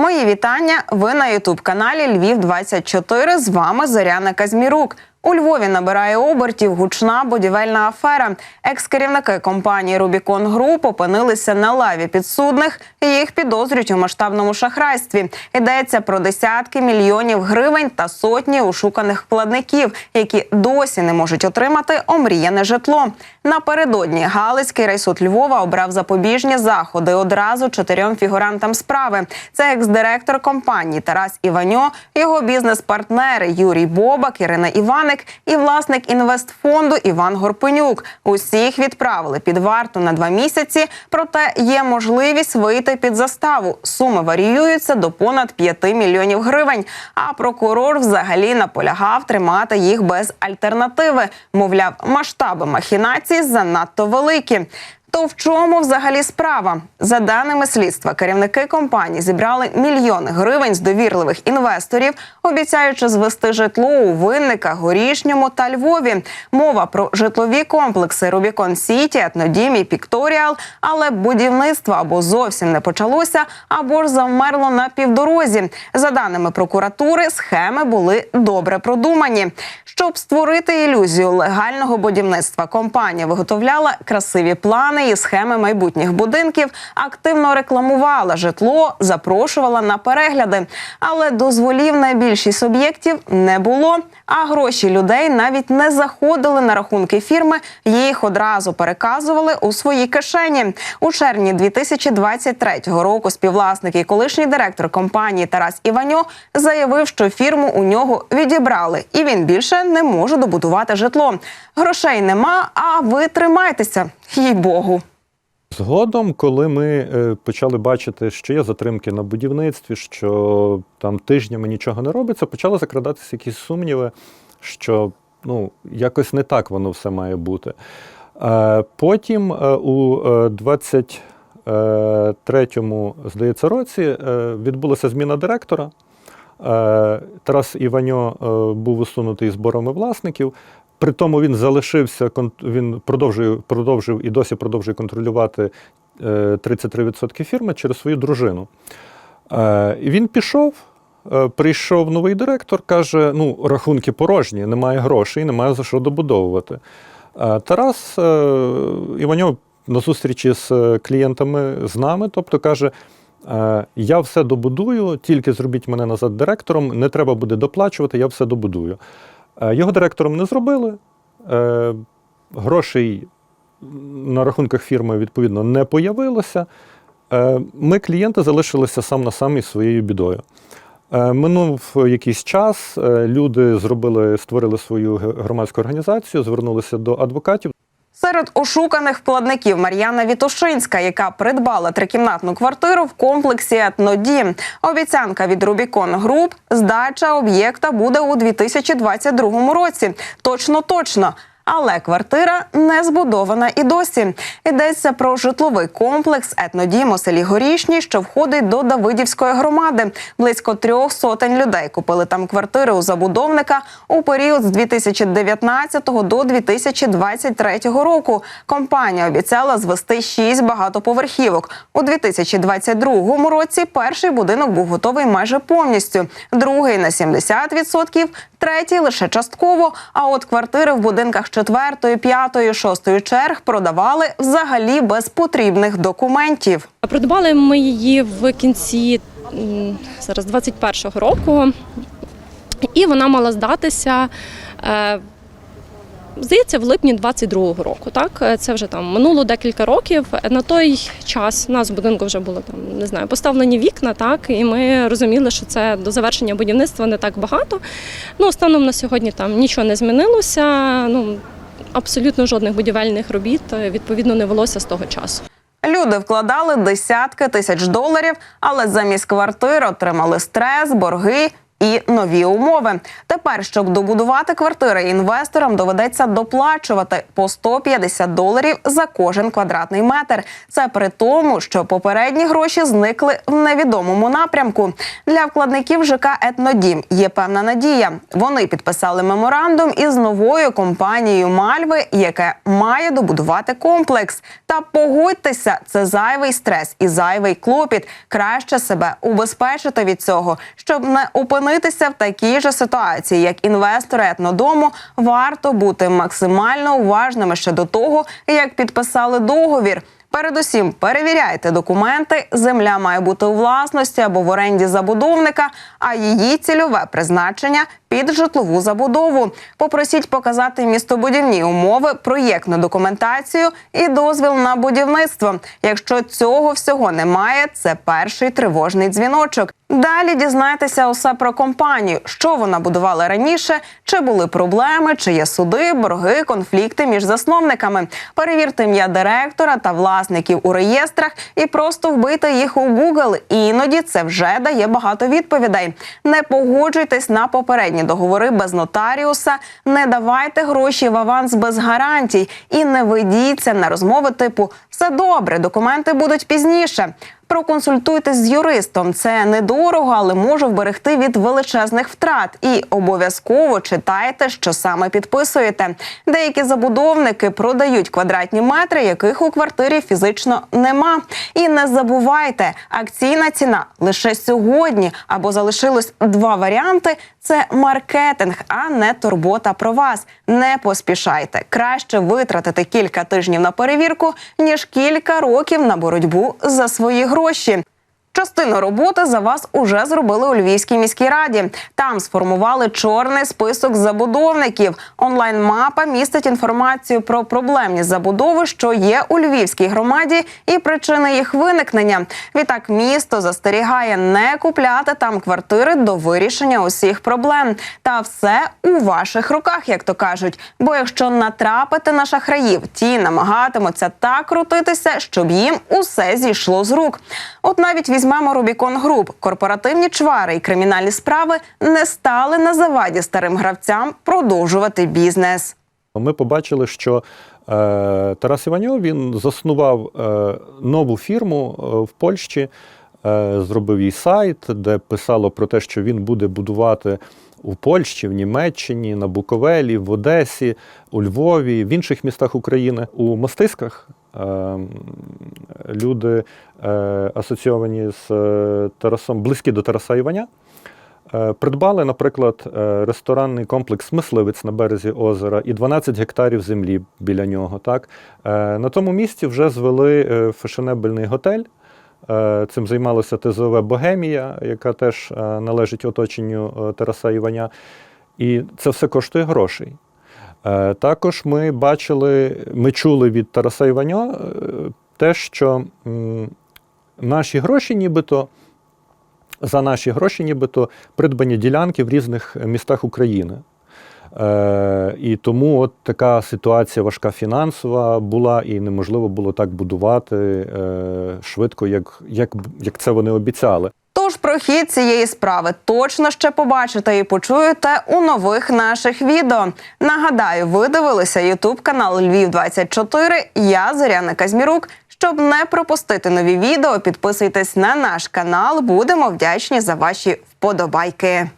Мої вітання. Ви на Ютуб каналі Львів 24 З вами Зоряна Казмірук. У Львові набирає обертів гучна будівельна афера. Екс-керівники компанії Рубікон Груп опинилися на лаві підсудних. Їх підозрюють у масштабному шахрайстві. Йдеться про десятки мільйонів гривень та сотні ушуканих вкладників, які досі не можуть отримати омріяне житло. Напередодні Галицький райсуд Львова обрав запобіжні заходи одразу чотирьом фігурантам справи. Це екс-директор компанії Тарас Іваньо, його бізнес-партнери Юрій Бобак, Ірина Іваник і власник інвестфонду Іван Горпенюк. Усіх відправили під варту на два місяці. Проте є можливість вийти під заставу. Суми варіюються до понад 5 мільйонів гривень. А прокурор взагалі наполягав тримати їх без альтернативи. Мовляв, масштаби махінації занадто великі. То в чому взагалі справа? За даними слідства, керівники компанії зібрали мільйони гривень з довірливих інвесторів, обіцяючи звести житло у винниках, горішньому та Львові. Мова про житлові комплекси Рубікон Сіті, Етнодім і Пікторіал, але будівництво або зовсім не почалося, або ж завмерло на півдорозі. За даними прокуратури, схеми були добре продумані. Щоб створити ілюзію легального будівництва, компанія виготовляла красиві плани і схеми майбутніх будинків, активно рекламувала житло, запрошувала на перегляди. Але дозволів на більшість об'єктів не було. А гроші людей навіть не заходили на рахунки фірми. Їх одразу переказували у свої кишені. У червні 2023 року співвласник і колишній директор компанії Тарас Іваньо заявив, що фірму у нього відібрали, і він більше не може добудувати житло. Грошей нема, а ви тримайтеся, їй богу. Згодом, коли ми е, почали бачити, що є затримки на будівництві, що там тижнями нічого не робиться, почали закрадатися якісь сумніви, що ну, якось не так воно все має бути. Е, Потім е, у 23-му, здається, році відбулася зміна директора. Тарас Іваньо був усунутий зборами власників. При тому він залишився, він продовжує, продовжив і досі продовжує контролювати е, 33% фірми через свою дружину. Е, І він пішов, е, прийшов новий директор, каже: ну, рахунки порожні, немає грошей, немає за що добудовувати. Е, Тарас е, Іваньов на зустрічі з е, клієнтами з нами, тобто каже. Е, Я все добудую, тільки зробіть мене назад директором, не треба буде доплачувати, я все добудую. Е, Його директором не зробили. е, Грошей на рахунках фірми, відповідно, не появилося. Е, Ми, клієнти, залишилися сам на сам із своєю бідою. Минув якийсь час, люди зробили, створили свою громадську організацію, звернулися до адвокатів. Серед ошуканих вкладників Мар'яна Вітушинська, яка придбала трикімнатну квартиру в комплексі Етноді. Обіцянка від Рубікон Груп здача об'єкта буде у 2022 році. Точно, точно. Але квартира не збудована і досі. Йдеться про житловий комплекс Етнодім у селі Горішній, що входить до Давидівської громади. Близько трьох сотень людей купили там квартири у забудовника у період з 2019 до 2023 року. Компанія обіцяла звести шість багатоповерхівок. У 2022 році перший будинок був готовий майже повністю, другий на 70%, третій лише частково. А от квартири в будинках четвертої, п'ятої, шостої черг продавали взагалі без потрібних документів. Придбали ми її в кінці зараз 21-го року, і вона мала здатися. Здається, в липні 22-го року. Так, Е, це вже там минуло декілька років. На той час у нас в будинку вже було там не знаю, поставлені вікна, так і ми розуміли, що це до завершення будівництва не так багато. Ну, станом на сьогодні там нічого не змінилося. Ну абсолютно жодних будівельних робіт е, відповідно не велося з того часу. Люди вкладали десятки тисяч доларів, але замість квартир отримали стрес, борги і нові умови. Тепер, щоб добудувати квартири, інвесторам доведеться доплачувати по 150 доларів за кожен квадратний метр. Це при тому, що попередні гроші зникли в невідомому напрямку. Для вкладників ЖК Етнодім є певна надія. Вони підписали меморандум із новою компанією Мальви, яке має добудувати комплекс. Та погодьтеся, це зайвий стрес і зайвий клопіт. Краще себе убезпечити від цього, щоб не опинитися в такій же ситуації, як інвестори етнодому. Варто бути максимально уважними ще до того, як підписали договір. Передусім, перевіряйте документи. Земля має бути у власності або в оренді забудовника, а її цільове призначення під житлову забудову. Попросіть показати містобудівні умови, проєктну документацію і дозвіл на будівництво. Якщо цього всього немає, це перший тривожний дзвіночок. Далі дізнайтеся усе про компанію, що вона будувала раніше, чи були проблеми, чи є суди, борги, конфлікти між засновниками. Перевірте ім'я директора та власників у реєстрах і просто вбийте їх у Google. Іноді це вже дає багато відповідей. Не погоджуйтесь на попередні договори без нотаріуса, не давайте гроші в аванс без гарантій і не ведіться на розмови типу все добре, документи будуть пізніше. Проконсультуйтесь з юристом. Це недорого, але може вберегти від величезних втрат. І обов'язково читайте, що саме підписуєте. Деякі забудовники продають квадратні метри, яких у квартирі фізично нема. І не забувайте, акційна ціна лише сьогодні або залишилось два варіанти. Це маркетинг, а не турбота про вас. Не поспішайте. Краще витратити кілька тижнів на перевірку, ніж кілька років на боротьбу за свої гроші. Частину роботи за вас уже зробили у Львівській міській раді. Там сформували чорний список забудовників. Онлайн-мапа містить інформацію про проблемні забудови, що є у Львівській громаді, і причини їх виникнення. Відтак місто застерігає не купляти там квартири до вирішення усіх проблем. Та все у ваших руках, як то кажуть. Бо якщо натрапити на шахраїв, ті намагатимуться так крутитися, щоб їм усе зійшло з рук. От навіть візьмемо Рубікон Груп. Корпоративні чвари і кримінальні справи не стали на заваді старим гравцям продовжувати бізнес. Ми побачили, що е, Тарас Іваньов він заснував е, нову фірму е, в Польщі, е, зробив їй сайт, де писало про те, що він буде будувати у Польщі, в Німеччині, на Буковелі, в Одесі, у Львові, в інших містах України. У Мостисках е, люди е, асоційовані з е, Тарасом, близькі до Тараса Іваня. Е, Придбали, наприклад, ресторанний комплекс Мисливець на березі озера і 12 гектарів землі біля нього. Так? На тому місці вже звели фешенебельний готель. Цим займалася ТЗОВ Богемія, яка теж належить оточенню Тараса Іваня. І це все коштує грошей. Е, Також ми бачили, ми чули від Тараса Іваня е, те, що наші гроші нібито за наші гроші, нібито придбані ділянки в різних містах України. Е, і тому от така ситуація важка фінансова була, і неможливо було так будувати е, швидко, як, як, як це вони обіцяли. Тож про хід цієї справи точно ще побачите і почуєте у нових наших відео. Нагадаю, ви дивилися Ютуб канал Львів 24 Я Зоряна Казмірук. Щоб не пропустити нові відео, підписуйтесь на наш канал. Будемо вдячні за ваші вподобайки.